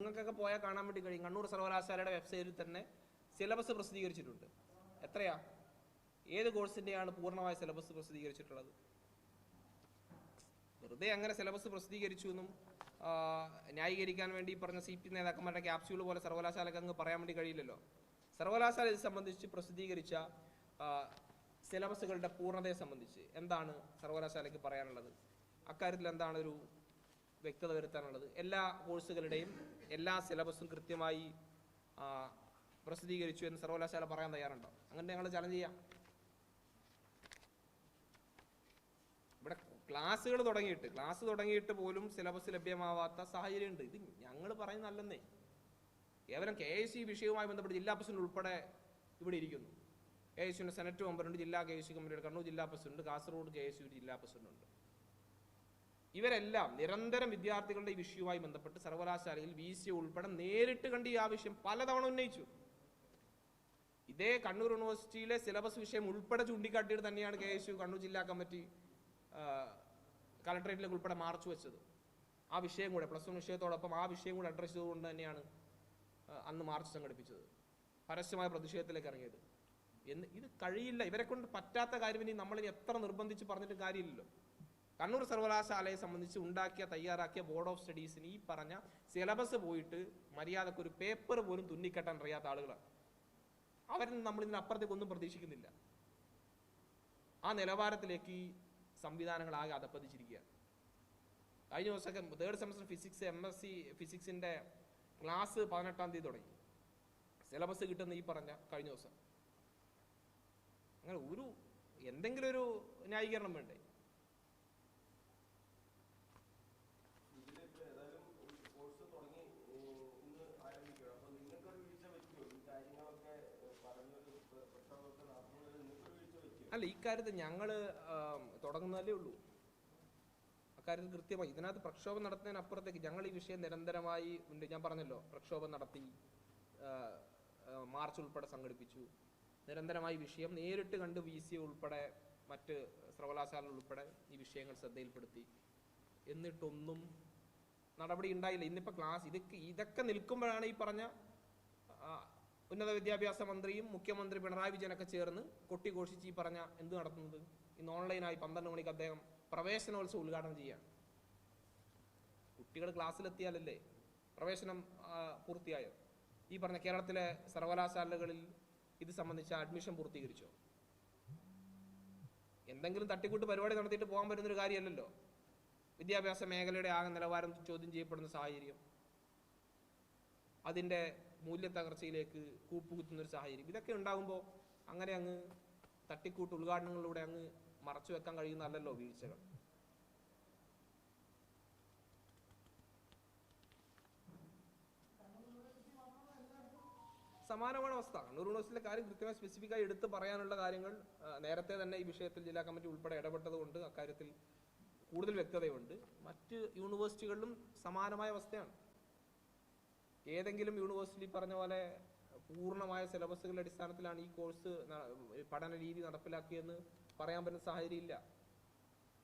നിങ്ങൾക്കൊക്കെ പോയാൽ കാണാൻ വേണ്ടി കഴിയും. കണ്ണൂർ സർവകലാശാലയുടെ വെബ്സൈറ്റിൽ തന്നെ സിലബസ് പ്രസിദ്ധീകരിച്ചിട്ടുണ്ട്. എത്രയാ? ഏത് കോഴ്സിന്റെയാണ് പൂർണമായ സിലബസ് പ്രസിദ്ധീകരിച്ചിട്ടുള്ളത്? വെറുതെ അങ്ങനെ സിലബസ് പ്രസിദ്ധീകരിച്ചു എന്നും ന്യായീകരിക്കാൻ വേണ്ടി പറഞ്ഞ സി പി നേതാക്കന്മാരുടെ ക്യാപ്സ്യൂൾ പോലെ സർവകലാശാലയ്ക്ക് അങ്ങ് പറയാൻ വേണ്ടി കഴിയില്ലല്ലോ. സർവകലാശാല ഇത് സംബന്ധിച്ച് പ്രസിദ്ധീകരിച്ച സിലബസുകളുടെ പൂർണതയെ സംബന്ധിച്ച് എന്താണ് സർവകലാശാലയ്ക്ക് പറയാനുള്ളത്? അക്കാര്യത്തിൽ എന്താണ് ഒരു വ്യക്തത വരുത്താനുള്ളത്. എല്ലാ കോഴ്സുകളുടെയും എല്ലാ സിലബസും കൃത്യമായി പ്രസിദ്ധീകരിച്ചു എന്ന് സർവകലാശാല പറയാൻ തയ്യാറുണ്ടോ? അങ്ങനെ ഞങ്ങൾ ചലഞ്ച് ചെയ്യാം. ഇവിടെ ക്ലാസ്സുകൾ തുടങ്ങിയിട്ട് ക്ലാസ് തുടങ്ങിയിട്ട് പോലും സിലബസ് ലഭ്യമാവാത്ത സാഹചര്യമുണ്ട്. ഇത് ഞങ്ങൾ പറയുന്നതല്ലെന്നേ കേവലം കെ എസ് സി വിഷയവുമായി ബന്ധപ്പെട്ട് ജില്ലാ പ്രസിഡന്റ് ഉൾപ്പെടെ ഇവിടെ ഇരിക്കുന്നു. കെ എസ് യുവിന്റെ സെനറ്റ് മെമ്പറുണ്ട് ജില്ലാ കെ എസ് സി കമ്മിറ്റിയുടെ കണ്ണൂർ ജില്ലാ president Kasaragod K S U ജില്ലാ പ്രസിഡന്റ് ഉണ്ട്. ഇവരെല്ലാം നിരന്തരം വിദ്യാർത്ഥികളുടെ ഈ വിഷയവുമായി ബന്ധപ്പെട്ട് സർവകലാശാലയിൽ വി സി ഉൾപ്പെടെ നേരിട്ട് കണ്ട് ഈ ആവശ്യം പലതവണ ഉന്നയിച്ചു. ഇതേ കണ്ണൂർ യൂണിവേഴ്സിറ്റിയിലെ സിലബസ് വിഷയം ഉൾപ്പെടെ ചൂണ്ടിക്കാട്ടിയിട്ട് തന്നെയാണ് കെ എസ് യു കണ്ണൂർ ജില്ലാ കമ്മിറ്റി കലക്ടറേറ്റിലേക്ക് ഉൾപ്പെടെ മാർച്ച് വെച്ചത്. ആ വിഷയം കൂടെ പ്ലസ് വൺ വിഷയത്തോടൊപ്പം ആ വിഷയം കൂടെ അഡ്രസ് ചെയ്തുകൊണ്ട് തന്നെയാണ് അന്ന് മാർച്ച് സംഘടിപ്പിച്ചത്. പരസ്യമായ പ്രതിഷേധത്തിലേക്ക് ഇറങ്ങിയത്. എന്ന് ഇത് കഴിയില്ല. ഇവരെ കൊണ്ട് പറ്റാത്ത കാര്യം ഇനി നമ്മളിനി എത്ര നിർബന്ധിച്ച് പറഞ്ഞിട്ട് കാര്യമില്ലല്ലോ. കണ്ണൂർ സർവകലാശാലയെ സംബന്ധിച്ച് ഉണ്ടാക്കിയ തയ്യാറാക്കിയ ബോർഡ് ഓഫ് സ്റ്റഡീസിന് ഈ പറഞ്ഞ സിലബസ് പോയിട്ട് മര്യാദയ്ക്ക് ഒരു പേപ്പർ പോലും തുന്നിക്കെട്ടാൻ അറിയാത്ത ആളുകളാണ്. അവരിൽ നിന്ന് നമ്മൾ ഇതിന് അപ്പുറത്തേക്ക് ഒന്നും പ്രതീക്ഷിക്കുന്നില്ല. ആ നിലവാരത്തിലേക്ക് ഈ സംവിധാനങ്ങൾ ആകെ അതപ്പതിച്ചിരിക്കുകയാണ്. കഴിഞ്ഞ ദിവസമൊക്കെ third semester physics M S C ഫിസിക്സിന്റെ class പതിനെട്ടാം തീയതി തുടങ്ങി. സിലബസ് കിട്ടുന്ന ഈ പറഞ്ഞ കഴിഞ്ഞ ദിവസം. അങ്ങനെ ഒരു എന്തെങ്കിലും ഒരു ന്യായീകരണം വേണ്ടേ? അല്ല ഇക്കാര്യത്തിൽ ഞങ്ങൾ തുടങ്ങുന്നതല്ലേ ഉള്ളൂ. അക്കാര്യത്തിൽ കൃത്യമായി ഇതിനകത്ത് പ്രക്ഷോഭം നടത്തുന്നതിനപ്പുറത്തേക്ക് ഞങ്ങൾ ഈ വിഷയം നിരന്തരമായി ഉണ്ട്. ഞാൻ പറഞ്ഞല്ലോ പ്രക്ഷോഭം നടത്തി മാർച്ച് ഉൾപ്പെടെ സംഘടിപ്പിച്ചു. നിരന്തരമായി വിഷയം നേരിട്ട് കണ്ട് വി സി ഉൾപ്പെടെ മറ്റ് സർവകലാശാല ഉൾപ്പെടെ ഈ വിഷയങ്ങൾ ശ്രദ്ധയിൽപ്പെടുത്തി. എന്നിട്ടൊന്നും നടപടി ഉണ്ടായില്ല. ഇന്നിപ്പോൾ ക്ലാസ് ഇതൊക്കെ ഇതൊക്കെ നിൽക്കുമ്പോഴാണ് ഈ പറഞ്ഞ ഉന്നത വിദ്യാഭ്യാസ മന്ത്രിയും മുഖ്യമന്ത്രി പിണറായി വിജയനൊക്കെ ചേർന്ന് കൊട്ടിഘോഷിച്ച് ഈ പറഞ്ഞ എന്ത് നടത്തുന്നത്? ഇന്ന് ഓൺലൈനായി പന്ത്രണ്ട് മണിക്ക് അദ്ദേഹം പ്രവേശനോത്സവം ഉദ്ഘാടനം ചെയ്യുകയാണ്. കുട്ടികൾ ക്ലാസ്സിലെത്തിയാലല്ലേ പ്രവേശനം പൂർത്തിയായത്? പൂർത്തിയായോ ഈ പറഞ്ഞ കേരളത്തിലെ സർവകലാശാലകളിൽ ഇത് സംബന്ധിച്ച അഡ്മിഷൻ പൂർത്തീകരിച്ചോ? എന്തെങ്കിലും തട്ടിക്കൂട്ട് പരിപാടി നടത്തിയിട്ട് പോകാൻ പറ്റുന്നൊരു കാര്യമല്ലല്ലോ. വിദ്യാഭ്യാസ മേഖലയുടെ ആകെ നിലവാരം ചോദ്യം ചെയ്യപ്പെടുന്ന സാഹചര്യം. അതിന്റെ മൂല്യത്തകർച്ചയിലേക്ക് കൂപ്പുകുത്തുന്ന ഒരു സാഹചര്യം. ഇതൊക്കെ ഉണ്ടാകുമ്പോൾ അങ്ങനെ അങ്ങ് തട്ടിക്കൂട്ട് ഉദ്ഘാടനങ്ങളിലൂടെ അങ്ങ് മറച്ചു വെക്കാൻ കഴിയുന്നതല്ലോ വീഴ്ചകൾ. സമാനമാണ് അവസ്ഥ. കണ്ണൂർ യൂണിവേഴ്സിറ്റിയിലെ കാര്യം കൃത്യമായി സ്പെസിഫിക്കായി എടുത്ത് പറയാനുള്ള കാര്യങ്ങൾ നേരത്തെ തന്നെ ഈ വിഷയത്തിൽ ജില്ലാ കമ്മിറ്റി ഉൾപ്പെടെ ഇടപെട്ടതുകൊണ്ട് അക്കാര്യത്തിൽ കൂടുതൽ വ്യക്തതയുണ്ട്. മറ്റ് യൂണിവേഴ്സിറ്റികളിലും സമാനമായ അവസ്ഥയാണ്. ഏതെങ്കിലും യൂണിവേഴ്സിറ്റി പറഞ്ഞ പോലെ പൂർണമായ സിലബസുകളുടെ അടിസ്ഥാനത്തിലാണ് ഈ കോഴ്സ് പഠന രീതി നടപ്പിലാക്കിയെന്ന് പറയാൻ പറ്റുന്ന സാഹചര്യം ഇല്ല